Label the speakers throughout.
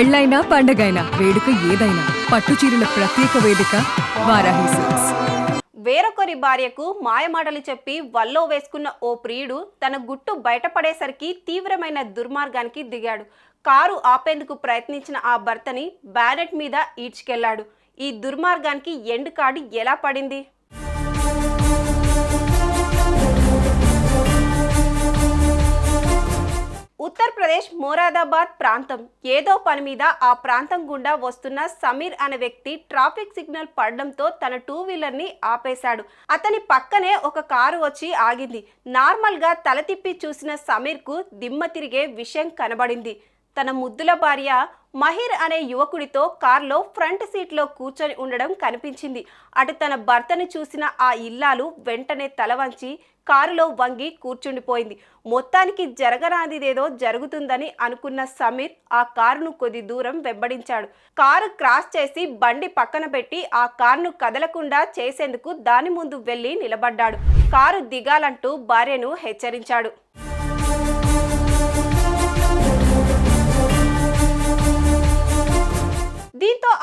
Speaker 1: పెళ్ళైనా పండగైనా వేడుక ఏదైనా పట్టు చీరల ప్రత్యేక వేదిక వారాహి సిల్క్స్.
Speaker 2: వేరొకరి భార్యకు మాయమాటలు చెప్పి వల్లో వేసుకున్న ఓ ప్రియుడు తన గుట్టు బయటపడేసరికి తీవ్రమైన దుర్మార్గానికి దిగాడు. కారు ఆపేందుకు ప్రయత్నించిన ఆ భర్తని బ్యానెట్ మీద ఈడ్చుకెళ్ళాడు. ఈ దుర్మార్గానికి ఎండ్ కార్డు ఎలా పడింది? ఆంధ్రప్రదేశ్ మోరాదాబాద్ ప్రాంతం. ఏదో పని మీద ఆ ప్రాంతం గుండా వస్తున్న సమీర్ అనే వ్యక్తి ట్రాఫిక్ సిగ్నల్ పడడంతో తన టూ వీలర్ని ఆపేశాడు. అతని పక్కనే ఒక కారు వచ్చి ఆగింది. నార్మల్గా తల తిప్పి చూసిన సమీర్కు దిమ్మ తిరిగే విషయం కనబడింది. తన ముద్దుల భార్య మహిర్ అనే యువకుడితో కారులో ఫ్రంట్ సీట్లో కూర్చొని ఉండడం కనిపించింది. అటు తన భర్తను చూసిన ఆ ఇల్లాలు వెంటనే తల వంచి కారులో వంగి కూర్చుండిపోయింది. మొత్తానికి జరగరానిదేదో జరుగుతుందని అనుకున్న సమీర్ ఆ కారును కొద్ది దూరం వెంబడించాడు. కారు క్రాస్ చేసి బండి పక్కన పెట్టి ఆ కారును కదలకుండా చేసేందుకు దాని ముందు వెళ్ళి నిలబడ్డాడు. కారు దిగాలంటూ భార్యను హెచ్చరించాడు.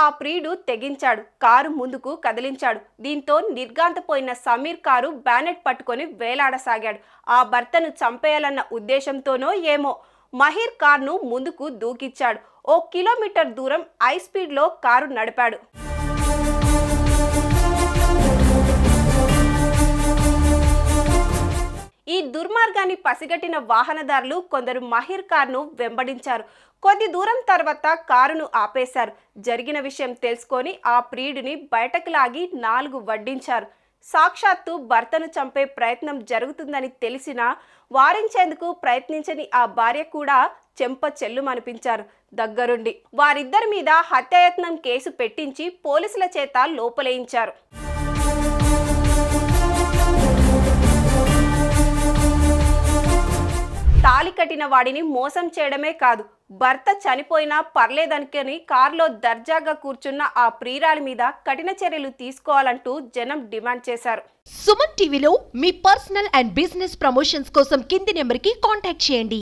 Speaker 2: ఆ ప్రియుడు తెగించాడు. కారు ముందుకు కదిలించాడు. దీంతో నిర్గాంతపోయిన సమీర్ కారు బ్యానెట్ పట్టుకొని వేలాడసాగాడు. ఆ భర్తను చంపేయాలన్న ఉద్దేశంతోనో ఏమో మహిర్ కార్ను ముందుకు దూకిచ్చాడు ఓ కిలోమీటర్ దూరం హై స్పీడ్లో కారు నడిపాడు. ఈ దుర్మార్గాన్ని పసిగట్టిన వాహనదారులు కొందరు మహిర్ కారును వెంబడించారు. కొద్ది దూరం తర్వాత కారును ఆపేశారు. జరిగిన విషయం తెలుసుకొని ఆ ప్రియుడిని బయటకు లాగి నాలుగు వడ్డించారు. సాక్షాత్తు భర్తను చంపే ప్రయత్నం జరుగుతుందని తెలిసినా వారించేందుకు ప్రయత్నించని ఆ భార్య కూడా చెంప చెల్లుమనిపించారు. దగ్గరుండి వారిద్దరి మీద హత్యాయత్నం కేసు పెట్టించి పోలీసుల చేత లోపలేయించారు. కట్టిన వాడిని మోసం చేయడమే కాదు భర్త చనిపోయినా పర్లేదనుకని కారులో దర్జాగా కూర్చున్న ఆ ప్రియురాలి మీద కఠిన చర్యలు తీసుకోవాలంటూ జనం డిమాండ్ చేశారు.
Speaker 3: సుమన్ టీవీలో మీ పర్సనల్ అండ్ బిజినెస్ ప్రమోషన్స్ కోసం కింది నెంబర్కి కాంటాక్ట్ చేయండి.